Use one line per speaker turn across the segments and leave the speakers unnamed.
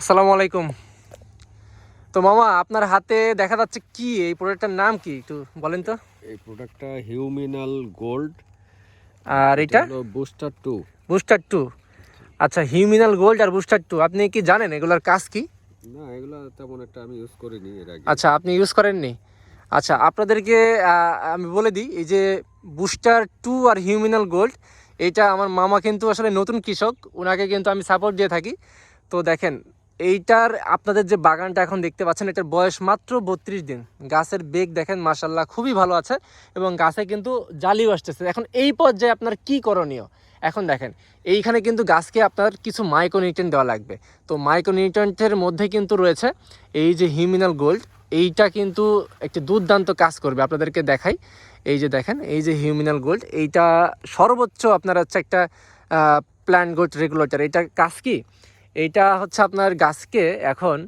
আসসালামু আলাইকুম। তো মামা আপনার হাতে দেখা যাচ্ছে কি? এই প্রোডাক্টটার নাম কি? একটু বলেন তো।
এই প্রোডাক্টটা হিউমিনাল গোল্ড।
আর এটা
বুস্টার টু।
Booster two. আচ্ছা হিউমিনাল গোল্ড আর বুস্টার টু। আপনি কি জানেন এগুলোর কাজ কি?
না এগুলো তেমন একটা আমি ইউজ করিনি এর আগে।
আচ্ছা আপনি ইউজ করেননি? আচ্ছা আপনাদেরকে আমি বলে দিই এই যে বুস্টার টু আর হিউমিনাল গোল্ড এইটা আমার মামা কিন্তু আসলে নতুন কৃষক। ওনাকে কিন্তু আমি সাপোর্ট দিয়ে থাকি। তো দেখেন এইটার আপনাদের যে বাগানটা এখন দেখতে পাচ্ছেন, এটার বয়স মাত্র বত্রিশ দিন। গাছের বেগ দেখেন মাসাল্লাহ খুবই ভালো আছে এবং গাছে কিন্তু জালিও আসতেছে। এখন এই পর্যায়ে আপনার কি করণীয়? এখন দেখেন, এইখানে কিন্তু গাছকে আপনার কিছু মাইক্রোনিউট্রেন্ট দেওয়া লাগবে। তো মাইক্রোনিউট্রেন্টের মধ্যে কিন্তু রয়েছে এই যে হিউমিনাল গোল্ড এইটা কিন্তু একটি দুর্দান্ত কাজ করবে। আপনাদেরকে দেখাই, এই যে দেখেন, এই যে হিউমিনাল গোল্ড এইটা সর্বোচ্চ আপনার হচ্ছে একটা প্ল্যান্ট গোল্ড রেগুলেটর এইটার কাজ কি? এইটা হচ্ছে আপনার গাছকে এখন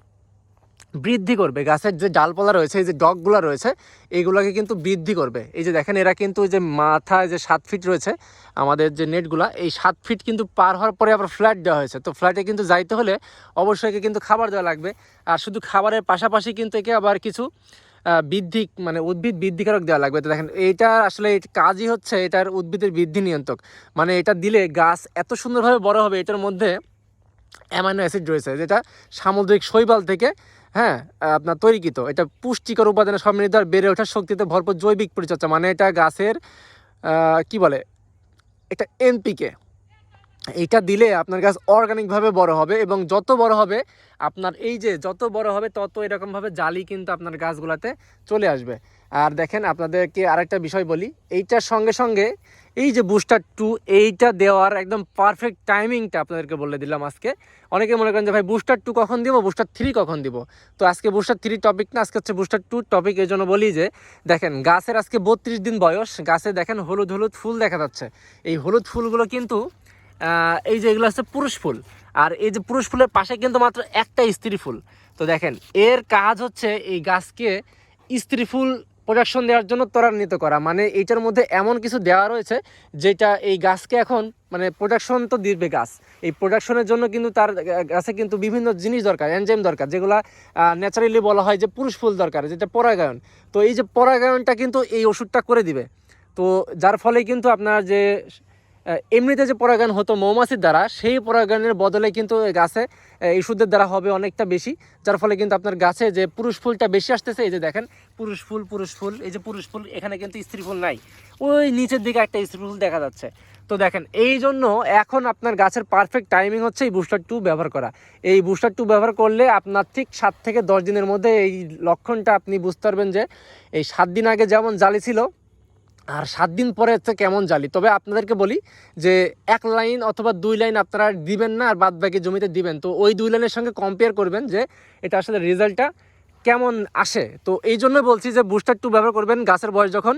বৃদ্ধি করবে। গাছের যে ডালপালা রয়েছে, এই যে ডগগুলো রয়েছে, এইগুলোকে কিন্তু বৃদ্ধি করবে। এই যে দেখেন, এরা কিন্তু যে মাথায় যে সাত ফিট রয়েছে, আমাদের যে নেটগুলা, এই সাত ফিট কিন্তু পার হওয়ার পরে আবার ফ্ল্যাট দেওয়া হয়েছে। তো ফ্ল্যাটে কিন্তু যাইতে হলে অবশ্যই একে কিন্তু খাবার দেওয়া লাগবে। আর শুধু খাবারের পাশাপাশি কিন্তু একে আবার কিছু বৃদ্ধি মানে উদ্ভিদ বৃদ্ধিকারক দেওয়া লাগবে। তো দেখেন, এইটা আসলে কাজই হচ্ছে এটার উদ্ভিদের বৃদ্ধি নিয়ন্ত্রক। মানে এটা দিলে গাছ এত সুন্দরভাবে বড় হবে, এটার মধ্যে অ্যামাইনো অ্যাসিড রয়েছে, যেটা সামুদ্রিক শৈবাল থেকে হ্যাঁ আপনার তৈরিকৃত এটা পুষ্টিকর উপাদানে সমৃদ্ধ আর বেড়ে ওঠার শক্তিতে ভরপুর জৈবিক পরিচর্যা। মানে এটা গাছের কি বলে? এটা এনপিকে। এটা দিলে আপনার গাছ অর্গানিকভাবে বড় হবে এবং যত বড় হবে, আপনার এই যে যত বড় হবে, তত এরকমভাবে জালি কিন্তু আপনার গাছগুলাতে চলে আসবে। আর দেখেন আপনাদেরকে আরেকটা বিষয় বলি, এইটার সঙ্গে সঙ্গে এই যে বুস্টার টু এইটা দেওয়ার একদম পারফেক্ট টাইমিংটা আপনাদেরকে বলে দিলাম আজকে। অনেকে মনে করেন যে, ভাই বুস্টার টু কখন দিব? বুস্টার থ্রি কখন দিব? তো আজকে বুস্টার থ্রি টপিক না, আজকে হচ্ছে বুস্টার টু টপিক এই জন্য বলি যে, দেখেন, গাছের আজকে বত্রিশ দিন বয়স, গাছে দেখেন হলুদ হলুদ ফুল দেখা যাচ্ছে। এই হলুদ ফুলগুলো কিন্তু এই যে এগুলো হচ্ছে পুরুষ ফুল। আর এই যে পুরুষ ফুলের পাশে কিন্তু মাত্র একটা স্ত্রী ফুল। তো দেখেন, এর কাজ হচ্ছে এই গাছকে স্ত্রী ফুল প্রোডাকশন দেওয়ার জন্য ত্বরান্বিত করা। মানে এইটার মধ্যে এমন কিছু দেওয়া রয়েছে, যেটা এই গাছকে এখন মানে প্রোডাকশন তো দিবে গাছ। এই প্রোডাকশনের জন্য কিন্তু তার গাছে কিন্তু বিভিন্ন জিনিস দরকার, এনজাইম দরকার, যেগুলো ন্যাচারালি বলা হয় যে পুরুষ ফুল দরকার, যেটা পরাগায়ন। তো এই যে পরাগায়নটা কিন্তু এই ওষুধটা করে দিবে। তো যার ফলে কিন্তু আপনার যে এমনিতে যে পরাগায়ন হতো মৌমাছির দ্বারা, সেই পরাগায়নের বদলে কিন্তু গাছে ওষুধের দ্বারা হবে অনেকটা বেশি, যার ফলে কিন্তু আপনার গাছে যে পুরুষ ফুলটা বেশি আসতেছে, এই যে দেখেন, পুরুষ ফুল পুরুষ ফুল, এই যে পুরুষ ফুল, এখানে কিন্তু স্ত্রী ফুল নাই। ওই নিচের দিকে একটা স্ত্রী ফুল দেখা যাচ্ছে। তো দেখেন, এই জন্য এখন আপনার গাছের পারফেক্ট টাইমিং হচ্ছে এই বুস্টার টু ব্যবহার করা। এই বুস্টার টু ব্যবহার করলে আপনার ঠিক সাত থেকে দশ দিনের মধ্যে এই লক্ষণটা আপনি বুঝতে পারবেন যে, এই সাত দিন আগে যেমন জালি ছিল আর সাত দিন পরে হচ্ছে কেমন জালি? তবে আপনাদেরকে বলি যে এক লাইন অথবা দুই লাইন আপনারা দিবেন না আর বাদ বাকি জমিতে দিবেন। তো ওই দুই লাইনের সঙ্গে কম্পেয়ার করবেন যে এটা আসলে রেজাল্টটা কেমন আসে। তো এই জন্য বলছি যে বুস্টার টু ব্যবহার করবেন গাছের বয়স যখন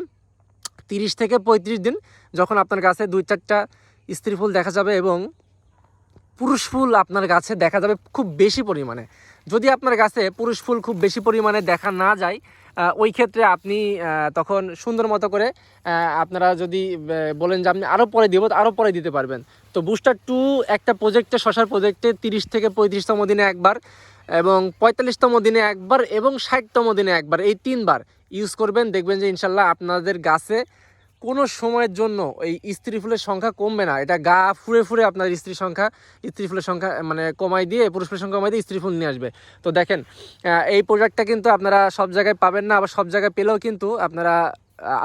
তিরিশ থেকে পঁয়ত্রিশ দিন, যখন আপনার গাছে দুই চারটা স্ত্রী ফুল দেখা যাবে এবং পুরুষ ফুল আপনার গাছে দেখা যাবে খুব বেশি পরিমাণে। যদি আপনার গাছে পুরুষ ফুল খুব বেশি পরিমাণে দেখা না যায় ওই ক্ষেত্রে আপনি তখন সুন্দর মতো করে আপনারা যদি বলেন যে আপনি আরও পরে দিব আরও পরে দিতে পারবেন। তো বুস্টার টু একটা প্রজেক্টে শশার প্রজেক্টে তিরিশ থেকে পঁয়ত্রিশতম দিনে একবার এবং পঁয়তাল্লিশতম দিনে একবার এবং ষাটতম দিনে একবার, এই তিনবার ইউজ করবেন। দেখবেন যে ইনশাল্লাহ আপনাদের গাছে কোনো সময়ের জন্য এই স্ত্রী ফুলের সংখ্যা কমবে না। এটা গা ফুরে ফুরে আপনার স্ত্রীর সংখ্যা, স্ত্রী ফুলের সংখ্যা মানে কমাই দিয়ে, পুরুষ ফুলের সংখ্যা কমাই দিয়ে স্ত্রী ফুল নিয়ে আসবে। তো দেখেন এই প্রোডাক্টটা কিন্তু আপনারা সব জায়গায় পাবেন না, আবার সব জায়গায় পেলেও কিন্তু আপনারা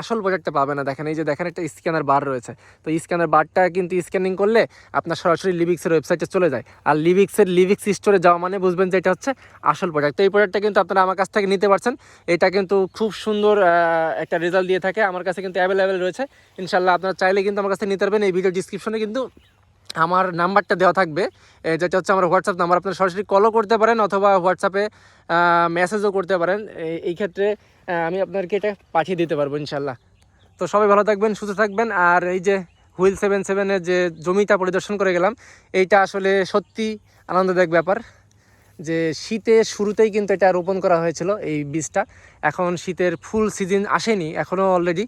আসল প্রোডাক্টটা পাবে না। দেখেন, এই যে দেখেন একটা স্ক্যানার বার রয়েছে। তো স্ক্যানার বারটা কিন্তু স্ক্যানিং করলে আপনার সরাসরি লিবিক্সের ওয়েবসাইটে চলে যায়। আর লিবিক্সের লিবিক্স স্টোরে যাওয়া মানে বুঝবেন যে এটা হচ্ছে আসল প্রোডাক্ট তো এই প্রোডাক্টটা কিন্তু আপনারা আমার কাছ থেকে নিতে পারছেন। এটা কিন্তু খুব সুন্দর একটা রেজাল্ট দিয়ে থাকে। আমার কাছে কিন্তু অ্যাভেলেবেল রয়েছে। ইনশাল্লাহ আপনারা চাইলে কিন্তু আমার কাছে নিতে পারবেন। এই ভিডিও ডিসক্রিপশনে কিন্তু আমার নাম্বারটা দেওয়া থাকবে। যেটা হচ্ছে আমার হোয়াটসঅ্যাপ নাম্বার। আপনারা সরাসরি কলও করতে পারেন অথবা হোয়াটসঅ্যাপে মেসেজও করতে পারেন। এই- ক্ষেত্রে আমি আপনাদেরকে এটা পাঠিয়ে দিতে পারব ইনশাল্লাহ তো সবাই ভালো থাকবেন, সুস্থ থাকবেন। আর এই যে হুইল সেভেন সেভেনের যে জমিটা পরিদর্শন করে গেলাম, এইটা আসলে সত্যি আনন্দদায়ক ব্যাপার যে শীতের শুরুতেই কিন্তু এটা রোপণ করা হয়েছিল এই বীজটা। এখন শীতের ফুল সিজন আসেনি এখনও অলরেডি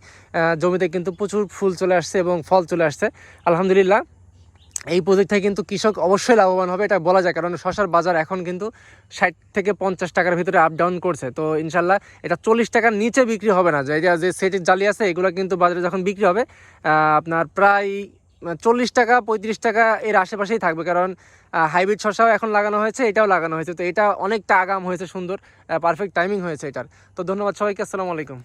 জমিতে কিন্তু প্রচুর ফুল চলে আসছে এবং ফল চলে আসছে। আলহামদুলিল্লাহ। এই প্রজেক্ট থেকে কিন্তু কৃষক অবশ্যই লাভবান হবে, এটা বলা যায়। কারণ শশার বাজার এখন কিন্তু ষাট থেকে পঞ্চাশ টাকার ভিতরে আপ ডাউন করছে। তো ইনশাল্লাহ এটা চল্লিশ টাকার নিচে বিক্রি হবে না। যে যে সেটের জালি আছে, এগুলো কিন্তু বাজারে যখন বিক্রি হবে আপনার প্রায় চল্লিশ টাকা, পঁয়ত্রিশ টাকা এর আশেপাশেই থাকবে। কারণ হাইব্রিড শসাও এখন লাগানো হয়েছে, এটাও লাগানো হয়েছে। তো এটা অনেকটা আগাম হয়েছে, সুন্দর পারফেক্ট টাইমিং হয়েছে এটার। তো ধন্যবাদ সবাইকে, আসসালামু আলাইকুম।